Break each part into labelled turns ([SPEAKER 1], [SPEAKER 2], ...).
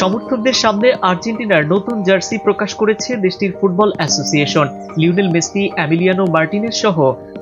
[SPEAKER 1] সমর্থকদের সামনে আর্জেন্টিনার নতুন জার্সি প্রকাশ করেছে দেশটির football association. Lionel Messi Emiliano Martinez সহ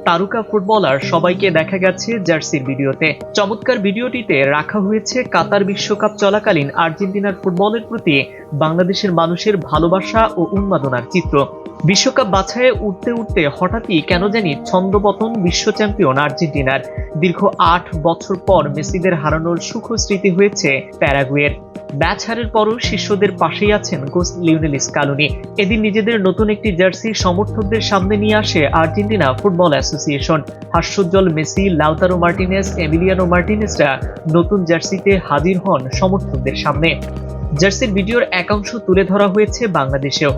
[SPEAKER 1] তারকা ফুটবলার সবাইকে দেখা গেছে জার্সির ভিডিওতে। চমৎকার ভিডিওটিতে রাখা হয়েছে কাতার বিশ্বকাপ চলাকালীন আর্জেন্টিনার ফুটবলের প্রতি বাংলাদেশের মানুষের ভালোবাসা ও উন্মাদনার চিত্র। বিশ্বকাপ বাছাইয়ে উঠতে উঠতে হঠাৎই কেন জানি ছন্দপতন বিশ্ব চ্যাম্পিয়ন আর্জেন্টিনার। দীর্ঘ আট বছর পর মেসিদের হারানোর সুখ স্মৃতি হয়েছে প্যারাগুয়ের। ম্যাচ হারের পরও শিষ্যদের পাশেই আছেন কোচ লিওনেল স্কালুনি। এদিন নিজেদের নতুন একটি জার্সি সমর্থকদের সামনে নিয়ে আসে আর্জেন্টিনা ফুটবল অ্যাসোসিয়েশন। হাস্যোজ্জ্বল মেসি, লাউতারো মার্টিনেস, এমিলিয়ানো মার্টিনেসরা নতুন জার্সিতে হাজির হন সমর্থকদের সামনে। জার্সির ভিডিওর একাংশ তুলে ধরা হয়েছে বাংলাদেশেও।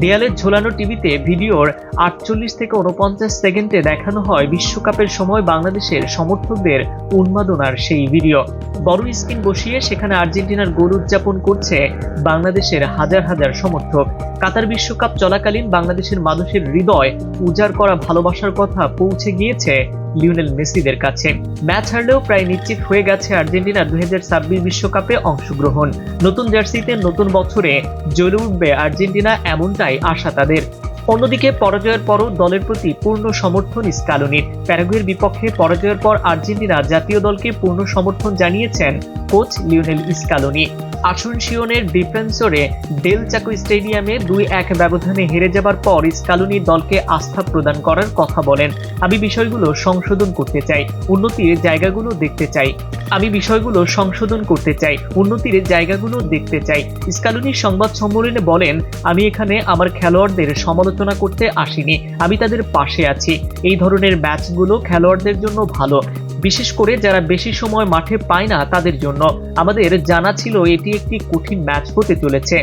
[SPEAKER 1] দেয়ালে ঝোলানো টিভিতে ভিডিওর আটচল্লিশ থেকে উনপঞ্চাশ সেকেন্ডে দেখানো হয় বিশ্বকাপের সময় বাংলাদেশের সমর্থকদের উন্মাদনার সেই ভিডিও। বড় স্ক্রিন বসিয়ে সেখানে আর্জেন্টিনার গোল উদযাপন করছে বাংলাদেশের হাজার হাজার সমর্থক। কাতার বিশ্বকাপ চলাকালীন বাংলাদেশের মানুষের হৃদয় উজাড় করা ভালোবাসার কথা পৌঁছে গিয়েছে লিওনেল মেসিদের কাছে। ম্যাচ হারলেও প্রায় নিশ্চিত হয়ে গেছে আর্জেন্টিনার দুই বিশ্বকাপে অংশগ্রহণ। নতুন জার্সিতে নতুন বছরে জ্বলে উঠবে আর্জেন্টিনা এমনটাই আশা তাদের। অন্যদিকে পরাজয়ের পরও দলের প্রতি পূর্ণ সমর্থন স্কালনির। প্যারাগুয়ের বিপক্ষে পরাজয়ের পর আর্জেন্টিনা জাতীয় দলকে পূর্ণ সমর্থন জানিয়েছেন কোচ লিওনেল স্কালনি। আসুনশিওনের ডিফেন্সরে ডেল চাকু স্টেডিয়ামে দুই এক ব্যবধানে হেরে যাবার পর স্কালনি দলকে আস্থা প্রদান করার কথা বলেন। আমি বিষয়গুলো সংশোধন করতে চাই, উন্নতির জায়গাগুলো দেখতে চাই। আমি বিষয়গুলো সংশোধন করতে চাই, উন্নতির জায়গাগুলো দেখতে চাই। স্কালুনি সংবাদ সম্মেলনে বলেন, আমি এখানে আমার খেলোয়াড়দের সমালোচনা করতে আসিনি। আমি তাদের পাশে আছি। এই ধরনের ম্যাচগুলো খেলোয়াড়দের জন্য ভালো। বিশেষ করে যারা বেশি সময় মাঠে পায় না তাদের জন্য আমাদের জানা ছিল এটি একটি কঠিন ম্যাচ হতে চলেছে।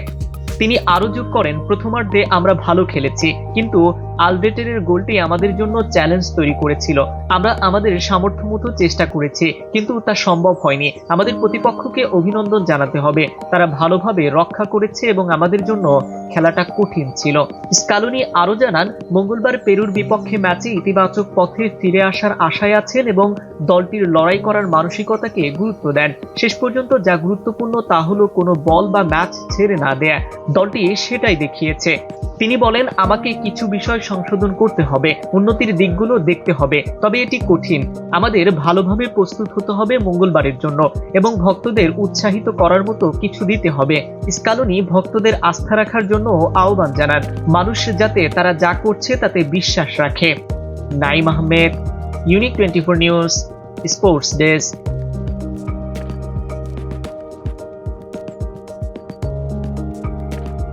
[SPEAKER 1] তিনি আরও যোগ করেন, প্রথমার্ধে আমরা ভালো খেলেছি, কিন্তু আলবেটের গোলটি আমাদের জন্য চ্যালেঞ্জ তৈরি করেছিল। আমরা আমাদের সামর্থ্য মতো চেষ্টা করেছি, কিন্তু তা সম্ভব হয়নি। আমাদের প্রতিপক্ষকে অভিনন্দন জানাতে হবে। তারা ভালোভাবে রক্ষা করেছে এবং আমাদের জন্য খেলাটা কঠিন ছিল। স্কালুনি আরও জানান, মঙ্গলবার পেরুর বিপক্ষে ম্যাচে ইতিবাচক পথে ফিরে আসার আশায় আছেন এবং দলটির লড়াই করার মানসিকতাকে গুরুত্ব দেন। শেষ পর্যন্ত যা গুরুত্বপূর্ণ তা হলো কোনো বল বা ম্যাচ ছেড়ে না দেয়া। দলটি সেটাই দেখিয়েছে। তিনি বলেন, আমাকে কিছু বিষয় সংশোধন করতে হবে, উন্নতির দিকগুলো দেখতে হবে, তবে এটি কঠিন। আমাদের ভালোভাবে প্রস্তুত হতে হবে মঙ্গলবারের জন্য, এবং ভক্তদের উৎসাহিত করার মতো কিছু দিতে হবে। স্কালনি ভক্তদের আস্থা রাখার জন্য আহ্বান জানান, মানুষ যাতে তারা যা করছে তাতে বিশ্বাস রাখে। Naim Ahmed Unique twenty four news sports desk